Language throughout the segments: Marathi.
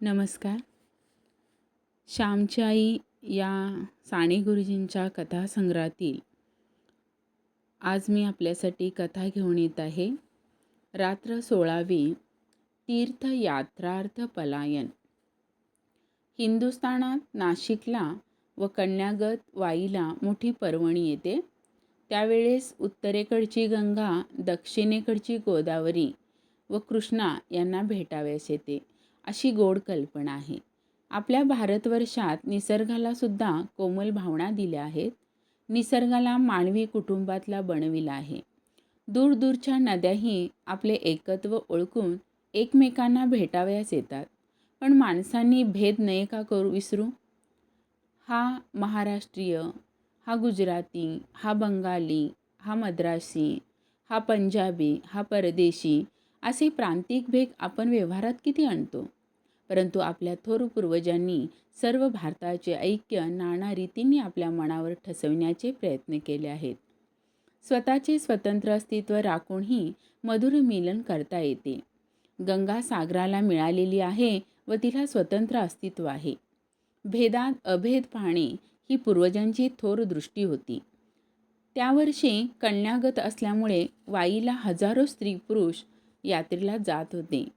नमस्कार. श्यामची आई या साने गुरुजींच्या कथासंग्रहातील आज मी आपल्यासाठी कथा घेऊन येत आहे. रात्र सोळावी तीर्थयात्रार्थ पलायन. हिंदुस्थानात नाशिकला व कन्यागत वाईला मोठी पर्वणी येते. त्यावेळेस उत्तरेकडची गंगा दक्षिणेकडची गोदावरी व कृष्णा यांना भेटाव्यास येते. अशी गोड कल्पना आहे. आपल्या भारतवर्षात निसर्गाला सुद्धा कोमल भावना दिल्या आहेत. निसर्गाला मानवी कुटुंबातला बनविला आहे. दूरदूरच्या नद्याही आपले एकत्व ओळखून एकमेकांना भेटावयास येतात. पण माणसांनी भेद नये का करू विसरू? हा महाराष्ट्रीय हा गुजराती हा बंगाली हा मद्रासी हा पंजाबी हा परदेशी असे प्रांतिक भेद आपण व्यवहारात किती आणतो? परंतु आपल्या थोर पूर्वजांनी सर्व भारताचे ऐक्य नाना रीतींनी आपल्या मनावर ठसविण्याचे प्रयत्न केले आहेत. स्वतःचे स्वतंत्र अस्तित्व राखूनही मधुर मिलन करता येते. गंगा सागराला मिळालेली आहे व तिला स्वतंत्र अस्तित्व आहे. भेदात अभेद पाहणे ही पूर्वजांची थोर दृष्टी होती. त्या वर्षी कन्यागत असल्यामुळे वाईला हजारो स्त्री पुरुष यात्रेला जात होते.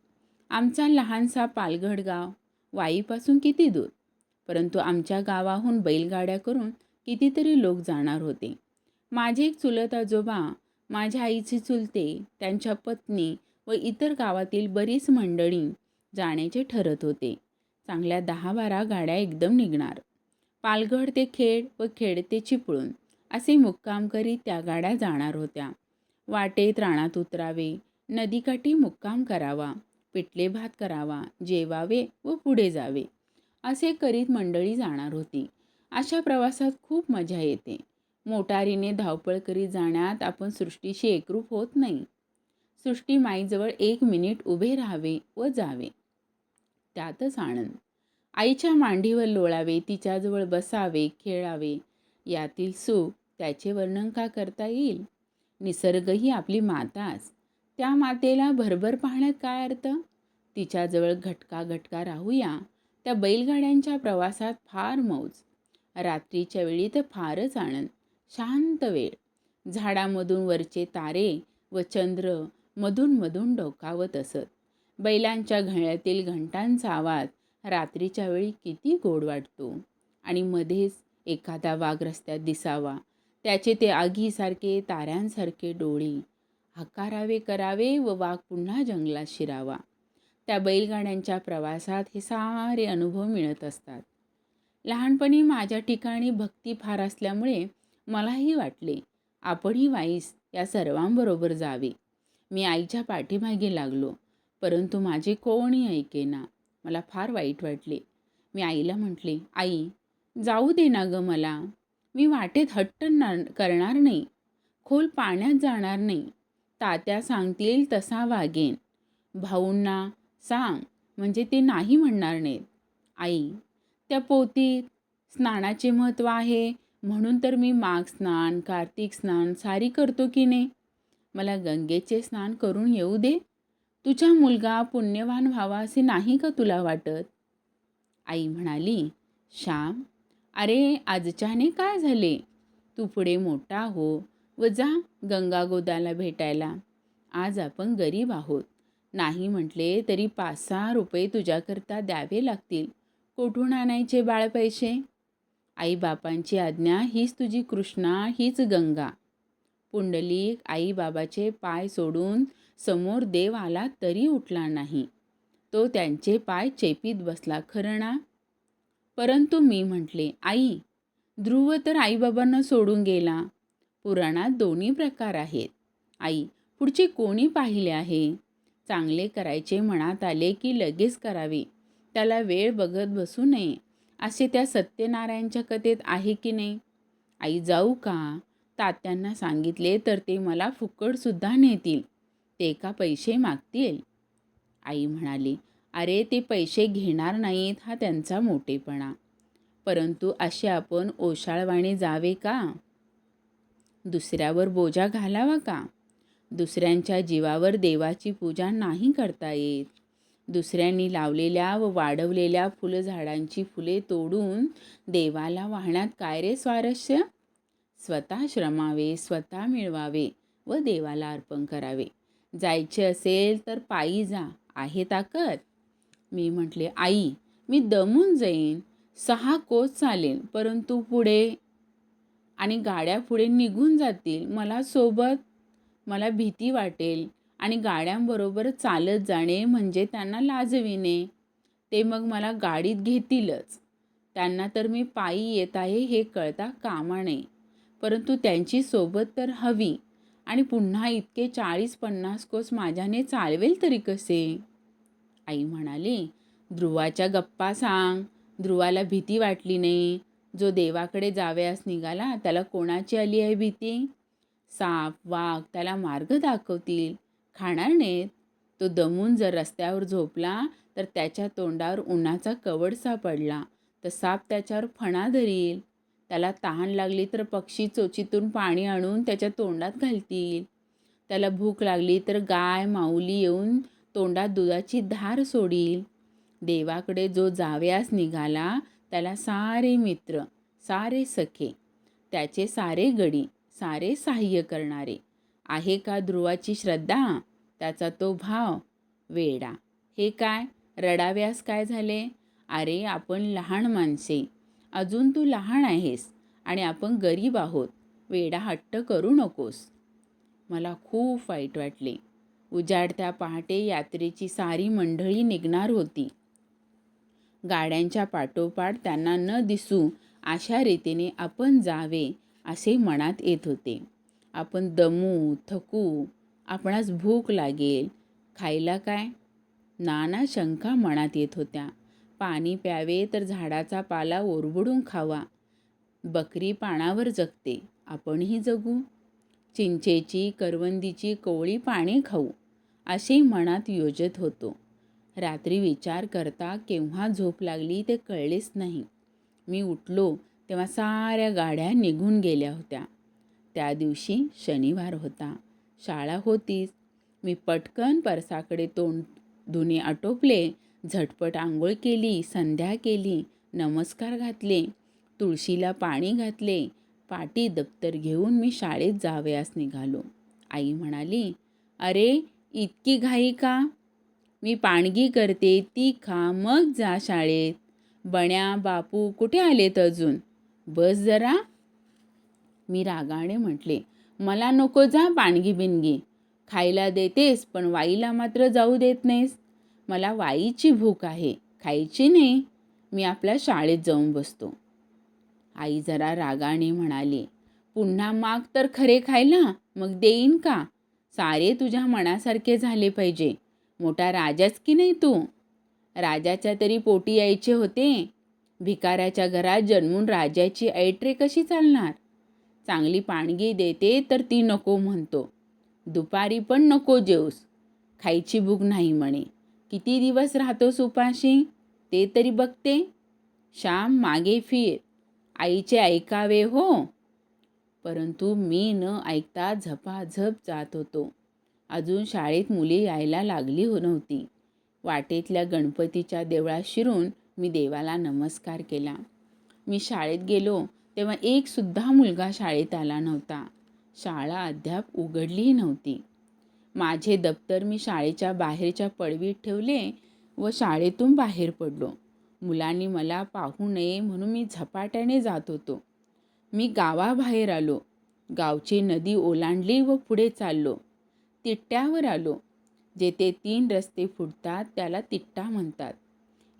आमचा लहानसा पालघड गाव वाईपासून किती दूर? परंतु आमच्या गावाहून बैलगाड्या करून कितीतरी लोक जाणार होते. माझे एक चुलत आजोबा माझ्या आईचे चुलते त्यांच्या पत्नी व इतर गावातील बरीच मंडळी जाण्याचे ठरत होते. चांगल्या दहा बारा गाड्या एकदम निघणार. पालघड ते खेड व खेड ते चिपळूण असे मुक्काम करीत त्या गाड्या जाणार होत्या. वाटेत राणात उतरावे नदीकाठी मुक्काम करावा पिठले भात करावा जेवावे व पुढे जावे असे करीत मंडळी जाणार होती. अशा प्रवासात खूप मजा येते. मोटारीने धावपळ करीत जाण्यात आपण सृष्टीशी एकरूप होत नाही. सृष्टी माईजवळ एक मिनिट उभे राहावे व जावे. त्यातच आनंद. आईच्या मांडीवर लोळावे तिच्याजवळ बसावे खेळावे. यातील सुख त्याचे वर्णन का करता येईल? निसर्ग ही आपली माताच त्या मातेला भरभर पाहण्यात काय अर्थ? तिच्याजवळ घटका घटका राहूया. त्या बैलगाड्यांच्या प्रवासात फार मौज. रात्रीच्या वेळी तर फारच आनंद. शांत वेळ. झाडामधून वरचे तारे व चंद्र मधून मधून डोकावत असत. बैलांच्या घळ्यातील घंटांचा आवाज रात्रीच्या वेळी किती गोड वाटतो. आणि मध्येच एखादा वाघ रस्त्यात दिसावा. त्याचे ते आगीसारखे ताऱ्यांसारखे डोळे हकारावे करावे व वाघ पुन्हा जंगलात शिरावा. त्या बैलगाड्यांच्या प्रवासात हे सारे अनुभव मिळत असतात. लहानपणी माझ्या ठिकाणी भक्ती फार असल्यामुळे मलाही वाटले आपणही वाईस या सर्वांबरोबर जावे. मी आईच्या पाठीमागे लागलो परंतु माझे कोणी ऐकेना. मला फार वाईट वाटले. मी आईला म्हटले आई जाऊ दे ना गं मला. मी वाटेत हट्ट करणार नाही. खोल पाण्यात जाणार नाही. तात्या सांगतील तसा वागेन. भाऊंना सांग म्हणजे ते नाही म्हणणार नाहीत. आई त्या पोतीत स्नानाचे महत्त्व आहे म्हणून तर मी माघ स्नान कार्तिक स्नान सारी करतो की नाही? मला गंगेचे स्नान करून येऊ दे. तुझा मुलगा पुण्यवान व्हावा असे नाही का तुला वाटत? आई म्हणाली श्याम अरे आजच्याने काय झाले? तू पुढे मोठा हो. व जा गंगा गोदाला भेटायला. आज आपण गरीब आहोत. नाही म्हटले तरी पाच सहा रुपये तुझ्याकरता द्यावे लागतील. कुठून आणायचे बाळ पैसे? आईबापांची आज्ञा हीच तुझी कृष्णा हीच गंगा. पुंडलिक आईबाबाचे पाय सोडून समोर देव आला तरी उठला नाही. तो त्यांचे पाय चेपीत बसला खरं ना? परंतु मी म्हटले आई ध्रुव तर आईबाबांना सोडून गेला. पुराणात दोन्ही प्रकार आहेत. आई पुढचे कोणी पाहिले आहे? चांगले करायचे मनात आले की लगेच करावे. त्याला वेळ बघत बसू नये. असे त्या सत्यनारायणच्या कथेत आहे की नाही? आई जाऊ का? तात्यांना सांगितले तर ते मला फुकटसुद्धा नेतील. ते का पैसे मागतील? आई म्हणाली अरे ते पैसे घेणार नाहीत हा त्यांचा मोठेपणा. परंतु असे आपण ओशाळवाणी जावे का? दुसऱ्यावर बोजा घालावा का? दुसऱ्यांच्या जीवावर देवाची पूजा नाही करता येत. दुसऱ्यांनी लावलेल्या व वाढवलेल्या फुलझाडांची फुले तोडून देवाला वाहण्यात काय रे स्वारस्य? स्वतः श्रमावे स्वतः मिळवावे व देवाला अर्पण करावे. जायचे असेल तर पायी जा. आहे ताकद? मी म्हटले आई मी दमून जाईन. सहा कोस चालेल परंतु पुढे आणि गाड्या पुढे निघून जातील मला सोबत मला भीती वाटेल आणि गाड्यांबरोबर चालत जाणे म्हणजे त्यांना लाजविणे. ते मग मला गाडीत घेतीलच. त्यांना तर मी पायी येत आहे हे कळता कामा नये परंतु त्यांची सोबत तर हवी. आणि पुन्हा इतके चाळीस पन्नास कोस माझ्याने चालवेल तरी कसे? आई म्हणाली ध्रुवाच्या गप्पा सांग. ध्रुवाला भीती वाटली नाही. जो देवाकडे जावयास निघाला त्याला कोणाची आली आहे भीती? साप वाघ त्याला मार्ग दाखवतील. खाणार नाहीत. तो दमून जर रस्त्यावर झोपला तर त्याच्या तोंडावर उन्हाचा कवड सापडला तर साप त्याच्यावर फणा धरील. त्याला तहान लागली तर पक्षी चोचीतून पाणी आणून त्याच्या तोंडात घालतील. त्याला भूक लागली तर गाय माऊली येऊन तोंडात दुधाची धार सोडील. देवाकडे जो जावयास निघाला त्याला सारे मित्र सारे सखे त्याचे सारे गडी सारे सहाय्य करणारे. आहे का ध्रुवाची श्रद्धा? त्याचा तो भाव? वेडा. हे काय? रडाव्यास काय झाले? अरे आपण लहान माणसे. अजून तू लहान आहेस आणि आपण गरीब आहोत. वेडा हट्ट करू नकोस. मला खूप वाईट वाटले. उजाडत्या पहाटे यात्रेची सारी मंडळी निघणार होती. गाड्यांच्या पाठोपाठ त्यांना न दिसू अशा रीतीने आपण जावे असे मनात येत होते. आपण दमू थकू आपणास भूक लागेल. खायला काय? नाना शंका मनात येत होत्या. पाणी प्यावे तर झाडाचा पाला ओरबडून खावा. बकरी पानावर जगते. आपणही जगू. चिंचेची करवंदीची कोवळी पाणी खाऊ असे मनात योजत होतो. रात्री विचार करता केव्हा झोप लागली ते कळलेच नाही. मी उठलो तेव्हा साऱ्या गाड्या निघून गेल्या होत्या. त्या दिवशी शनिवार होता. शाळा होतीच. मी पटकन परसाकडे तोंड धुणे आटोपले झटपट आंघोळ केली संध्या केली नमस्कार घातले तुळशीला पाणी घातले पाटी दप्तर घेऊन मी शाळेत जावयास निघालो. आई म्हणाली अरे इतकी घाई का? मी पाणगी करते ती खा मग जा शाळेत. बण्या बापू कुठे आलेत अजून? बस जरा. मी रागाने म्हटले मला नको जा पाणगी बिनगी. खायला देतेस पण वाईला मात्र जाऊ देत नाहीस. मला वाईची भूक आहे खायची नाही. मी आपल्या शाळेत जाऊन बसतो. आई जरा रागाने म्हणाली पुन्हा माग तर खरे खायला मग देईन का? सारे तुझ्या मनासारखे झाले पाहिजे. मोठा राजाच की नाही तू? राजाच्या तरी पोटी यायचे होते. भिकाऱ्याच्या घरात जन्मून राजाची ऐट्रे कशी चालणार? चांगली पाणगी देते तर ती नको म्हणतो. दुपारी पण नको जेऊस. खायची भूक नाही म्हणे. किती दिवस राहतोस उपाशी? ते तरी बघते. श्याम मागे फिर. आईचे ऐकावे हो. परंतु मी न ऐकता झपाझप जात होतो. अजून शाळेत मुली यायला लागली हो नव्हती. वाटेतल्या गणपतीच्या देवळात शिरून मी देवाला नमस्कार केला. मी शाळेत गेलो तेव्हा एकसुद्धा मुलगा शाळेत आला नव्हता. शाळा अद्याप उघडलीही नव्हती. माझे दप्तर मी शाळेच्या बाहेरच्या पडवीत ठेवले व शाळेतून बाहेर पडलो. मुलांनी मला पाहू नये म्हणून मी झपाट्याने जात होतो. मी गावाबाहेर आलो. गावची नदी ओलांडली व पुढे चाललो. तिट्ट्यावर आलो. जेथे तीन रस्ते फुटतात त्याला तिट्टा म्हणतात.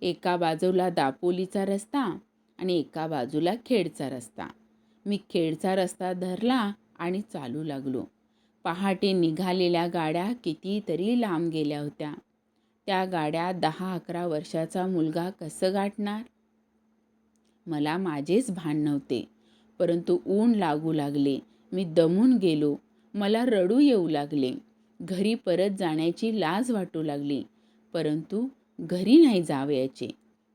एका बाजूला दापोलीचा रस्ता आणि एका बाजूला खेडचा रस्ता. मी खेडचा रस्ता धरला आणि चालू लागलो. पहाटे निघालेल्या गाड्या कितीतरी लांब गेल्या होत्या. त्या गाड्या दहा अकरा वर्षाचा मुलगा कसं गाठणार? मला माझेच भान नव्हते. परंतु ऊन लागू लागले. मी दमून गेलो. मला रडू येऊ लागले. घरी परत जाण्याची लाज वाटू लागली. परंतु घरी नाही जावयाचे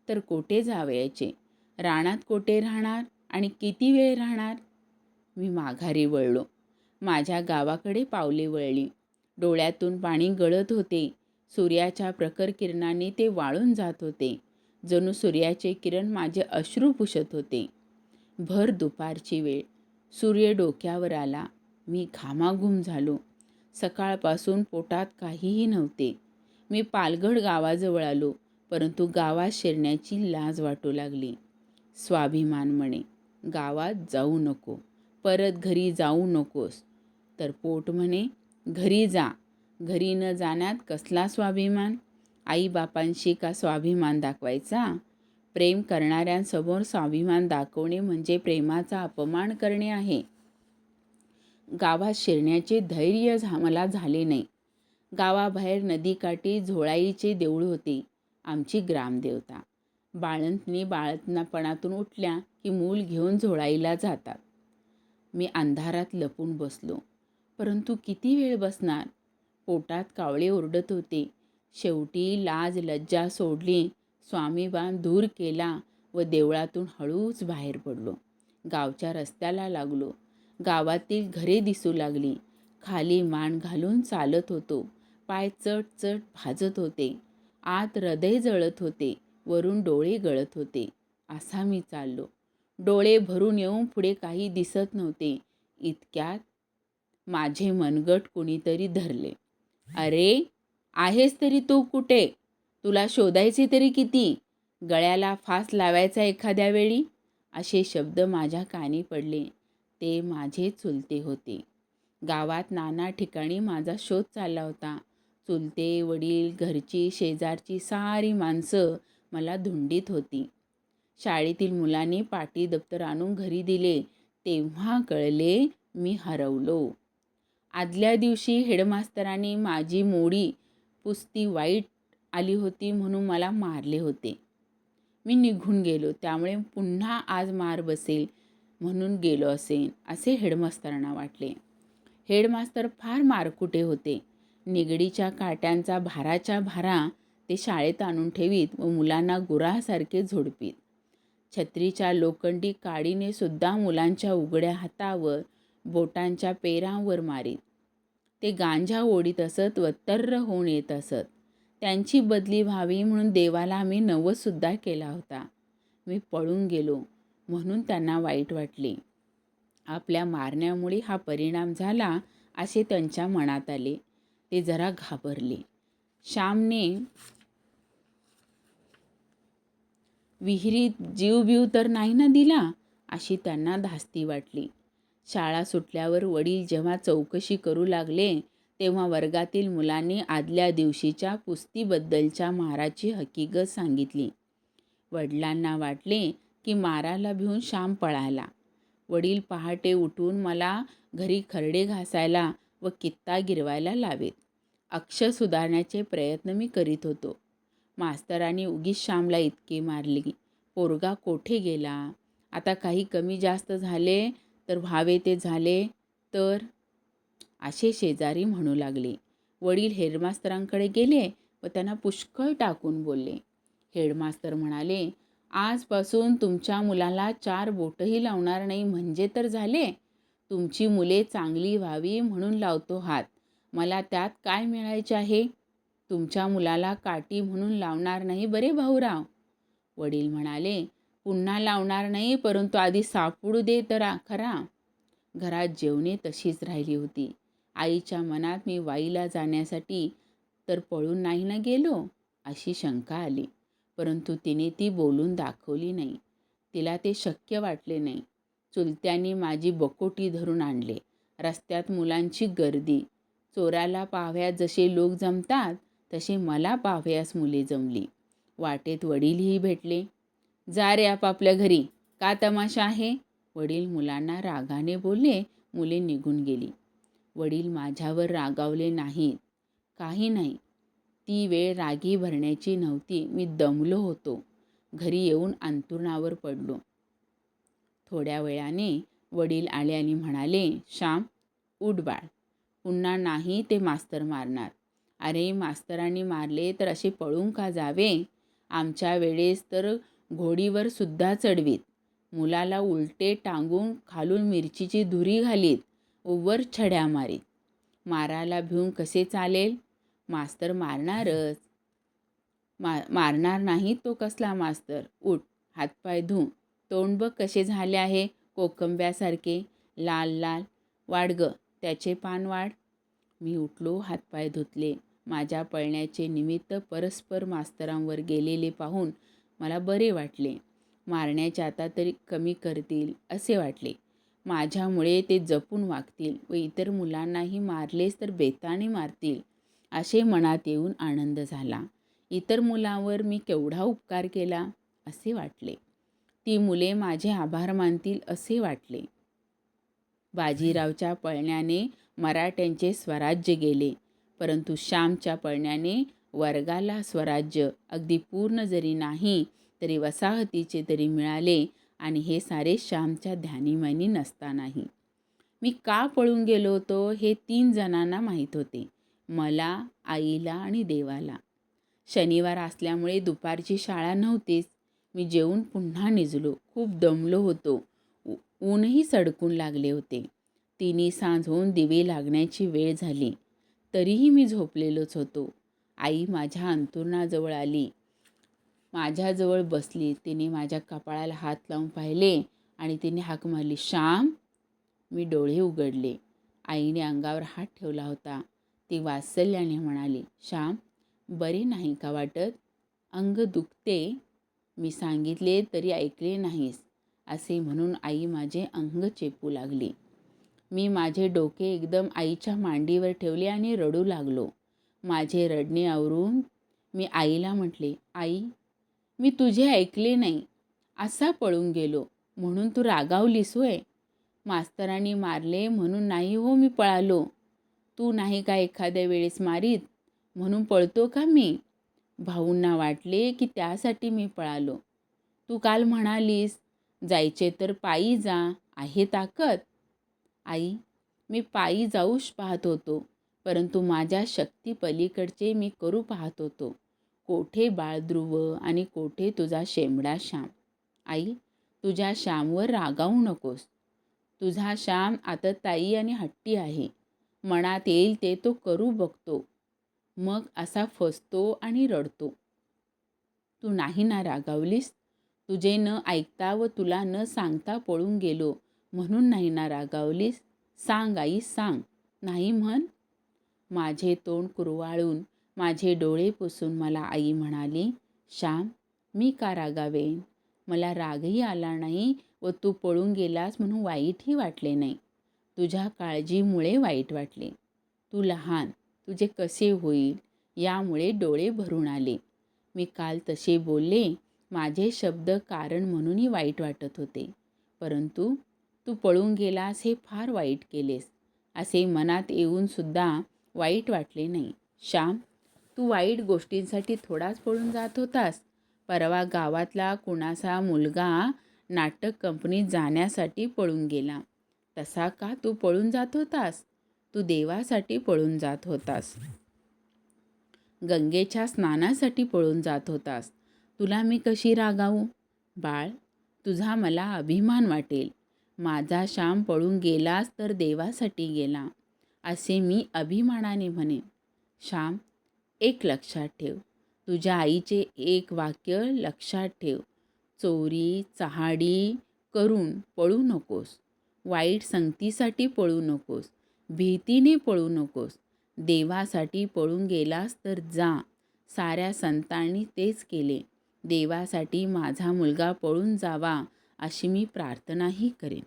तर कोठे जावयाचे? रानात कोठे राहणार आणि किती वेळ राहणार? मी माघारी वळलो. माझ्या गावाकडे पावले वळली. डोळ्यातून पाणी गळत होते. सूर्याच्या प्रखर किरणाने ते वाळून जात होते. जणू सूर्याचे किरण माझे अश्रू पुसत होते. भर दुपारची वेळ. सूर्य डोक्यावर आला. मी घामाघूम झालो. सकाळपासून पोटात काहीही नव्हते. मी पालगड गावाजवळ आलो परंतु गावात शिरण्याची लाज वाटू लागली. स्वाभिमान म्हणे गावात जाऊ नको परत घरी जाऊ नकोस. तर पोट म्हणे घरी जा घरी न जाण्यात कसला स्वाभिमान? आईबापांशी का स्वाभिमान दाखवायचा? प्रेम करणाऱ्यांसमोर स्वाभिमान दाखवणे म्हणजे प्रेमाचा अपमान करणे आहे. गावात शिरण्याचे धैर्य झा मला झाले नाही. गावाबाहेर नदीकाठी झोळाईचे देऊळ होते. आमची ग्रामदेवता. बाळंतनी बाळंतपणातून उठल्या की मूल घेऊन झोळाईला जातात. मी अंधारात लपून बसलो. परंतु किती वेळ बसणार? पोटात कावळे ओरडत होते. शेवटी लाज लज्जा सोडली. स्वामीबान दूर केला व देवळातून हळूच बाहेर पडलो. गावच्या रस्त्याला लागलो. गावातील घरे दिसू लागली. खाली मान घालून चालत होतो. पाय चट चट भाजत होते. आत हृदय जळत होते. वरून डोळे गळत होते. असा मी चाललो. डोळे भरून येऊन पुढे काही दिसत नव्हते. इतक्यात माझे मनगट कुणीतरी धरले. अरे आहेस तरी तू कुठे? तुला शोधायचे तरी किती? गळ्याला फास लावायचा एखाद्या वेळी? असे शब्द माझ्या कानी पडले. ते माझे चुलते होते. गावात नाना ठिकाणी माझा शोध चालला होता. चुलते वडील घरची शेजारची सारी माणसं मला धुंडीत होती. शाळेतील मुलांनी पाटी दप्तर आणून घरी दिले तेव्हा कळले मी हरवलो. आदल्या दिवशी हेडमास्तरांनी माझी मोडी पुस्ती वाईट आली होती म्हणून मला मारले होते. मी निघून गेलो त्यामुळे पुन्हा आज मार बसेल. म्हणून गेलो असेन असे हेडमास्तरांना वाटले. हेडमास्तर फार मारकुटे होते. निगडीच्या काट्यांचा भाराच्या भारा ते शाळेत आणून ठेवीत व मुलांना गुरासारखे झोडपीत. छत्रीच्या लोखंडी काडीने सुद्धा मुलांच्या उघड्या हातावर बोटांच्या पेरांवर मारीत. ते गांजा ओढीत असत व तर्र होऊन येत असत. त्यांची बदली व्हावी म्हणून देवाला आम्ही नवसुद्धा केला होता. मी पळून गेलो. म्हणून त्यांना वाईट वाटले. आपल्या मारण्यामुळे हा परिणाम झाला असे त्यांच्या मनात आले. ते जरा घाबरले. श्यामने विहिरीत जीव बीव तर नाही ना दिला? अशी त्यांना धास्ती वाटली. शाळा सुटल्यावर वडील जेव्हा चौकशी करू लागले तेव्हा वर्गातील मुलांनी आदल्या दिवशीच्या कुस्तीबद्दलच्या माराची हकीकत सांगितली. वडिलांना वाटले की माराला भिवून श्याम पळाला. वडील पहाटे उठून मला घरी खरडे घासायला व कित्ता गिरवायला लावेत. अक्षर सुधारण्याचे प्रयत्न मी करीत होतो. मास्तरांनी उगीच श्यामला इतके मारली. पोरगा कोठे गेला? आता काही कमी जास्त झाले तर व्हावे ते झाले तर? असे शेजारी म्हणू लागले. वडील हेडमास्तरांकडे गेले व त्यांना पुष्कळ टाकून बोलले. हेडमास्तर म्हणाले आजपासून तुमच्या मुलाला चार बोटही लावणार नाही म्हणजे तर झाले. तुमची मुले चांगली व्हावी म्हणून लावतो हात. मला त्यात काय मिळायचे आहे? तुमच्या मुलाला काठी म्हणून लावणार नाही बरे भाऊराव? वडील म्हणाले पुन्हा लावणार नाही परंतु आधी सापडू दे तर खरा घरात जेवणे तशीच राहिली होती. आईच्या मनात मी वाईला जाण्यासाठी तर पळून नाही ना गेलो अशी शंका आली. परंतु तिने ती बोलून दाखवली नाही. तिला ते शक्य वाटले नाही. चुलत्यांनी माझी बकोटी धरून आणले. रस्त्यात मुलांची गर्दी. चोराला पाहाव्यात जसे लोक जमतात तसे मला पाहाव्यास मुले जमली. वाटेत वडीलही भेटले. जा रे आपापल्या घरी. का तमाशा आहे? वडील मुलांना रागाने बोलले. मुले निघून गेली. वडील माझ्यावर रागावले नाहीत. काही नाही. ती वेळ रागी भरण्याची नव्हती. मी दमलो होतो. घरी येऊन अंतुरणावर पडलो. थोड्या वेळाने वडील आले आणि म्हणाले श्याम उठ बाळ. पुन्हा नाही ते मास्तर मारणार. अरे मास्तरांनी मारले तर असे पळून का जावे? आमच्या वेळेस तर घोडीवर सुद्धा चढवीत. मुलाला उलटे टांगून खालून मिरचीची धुरी घालीत. वर छड्या मारीत. मारायला भिवून कसे चालेल? मास्तर मारणारच. मा मारणार नाही तो कसला मास्तर? उठ हातपाय धु तोंड बघ कसे झाले आहे कोकंब्यासारखे. लाल लाल. वाढ ग त्याचे पान वाढ. मी उठलो हातपाय धुतले. माझ्या पळण्याचे निमित्त परस्पर मास्तरांवर गेलेले पाहून मला बरे वाटले. मारण्याचे आता तरी कमी करतील असे वाटले. माझ्यामुळे ते जपून वागतील व इतर मुलांनाही मारलेच तर बेताने मारतील. असे मनात येऊन आनंद झाला. इतर मुलांवर मी केवढा उपकार केला असे वाटले. ती मुले माझे आभार मानतील असे वाटले. बाजीरावच्या पळण्याने मराठ्यांचे स्वराज्य गेले परंतु श्यामच्या पळण्याने वर्गाला स्वराज्य अगदी पूर्ण जरी नाही तरी वसाहतीचे तरी मिळाले आणि हे सारे श्यामच्या ध्यानीमानी नसतानाही. मी का पळून गेलो होतो हे तीन जणांना माहीत होते. मला आईला आणि देवाला. शनिवार असल्यामुळे दुपारची शाळा नव्हतीच. मी जेवून पुन्हा निजलो. खूप दमलो होतो. ऊनही सडकून लागले होते. तिन्ही सांज होऊन दिवे लागण्याची वेळ झाली. तरीही मी झोपलेलोच होतो. आई माझ्या अंतुरणाजवळ आली. माझ्याजवळ बसली. तिने माझ्या कपाळाला हात लावून पाहिले आणि तिने हाक मारली श्याम. मी डोळे उघडले. आईने अंगावर हात ठेवला होता. ती वात्सल्याने म्हणाली श्याम बरे नाही का वाटत? अंग दुखते. मी सांगितले तरी ऐकले नाहीस असे म्हणून आई माझे अंग चेपू लागली. मी माझे डोके एकदम आईच्या मांडीवर ठेवले आणि रडू लागलो. माझे रडणे आवरून मी आईला म्हटले आई मी तुझे ऐकले नाही. असा पळून गेलो. म्हणून तू रागावलीस होय? मास्तरांनी मारले म्हणून नाही हो मी पळालो. तू नाही का एखाद्या वेळेस मारीत? म्हणून पळतो का मी? भाऊंना वाटले की त्यासाठी मी पळालो. तू काल म्हणालीस जायचे तर पायी जा आहे ताकद. आई मी पायी जाऊच पाहत होतो परंतु माझ्या शक्ती पलीकडचे मी करू पाहत होतो. कोठे बाळध्रुव आणि कोठे तुझा शेंबडा श्याम? आई तुझ्या श्यामवर रागावू नकोस. तुझा श्याम आता ताई आणि हट्टी आहे. मनात येईल ते तो करू बघतो. मग असा फसतो आणि रडतो. तू नाही ना रागावलीस? तुझे न ऐकता व तुला न सांगता पळून गेलो. म्हणून नाही ना रागावलीस? सांग आई सांग. नाही म्हण. माझे तोंड कुरवाळून माझे डोळे पुसून मला आई म्हणाली श्याम मी का रागावेन? मला रागही आला नाही व तू पळून गेलास म्हणून वाईटही वाटले नाही. तुझ्या काळजीमुळे वाईट वाटले. तू लहान तुझे कसे होईल यामुळे डोळे भरून आले. मी काल तसे बोलले माझे शब्द कारण म्हणूनही वाईट वाटत होते. परंतु तू पळून गेलास हे फार वाईट केलेस. असे मनात येऊनसुद्धा वाईट वाटले नाही. श्याम तू वाईट गोष्टींसाठी थोडाच पळून जात होतास. परवा गावातला कुणाचा मुलगा नाटक कंपनीत जाण्यासाठी पळून गेला. तसा का तू पळून जात होतास? तू देवासाठी पळून जात होतास. गंगेच्या स्नानासाठी पळून जात होतास. तुला मी कशी रागावू? बाळ तुझा मला अभिमान वाटेल. माझा श्याम पळून गेलास तर देवासाठी गेला असे मी अभिमानाने म्हणेन श्याम एक लक्षात ठेव. तुझ्या आईचे एक वाक्य लक्षात ठेव. चोरी चहाडी करून पळू नकोस. वाईट संगतीसाठी पळू नकोस भीतीने पळू नकोस. देवासाठी पळून गेलास तर जा. साऱ्या संतांनी तेच केले. देवासाठी माझा मुलगा पळून जावा अशी मी प्रार्थनाही करेन.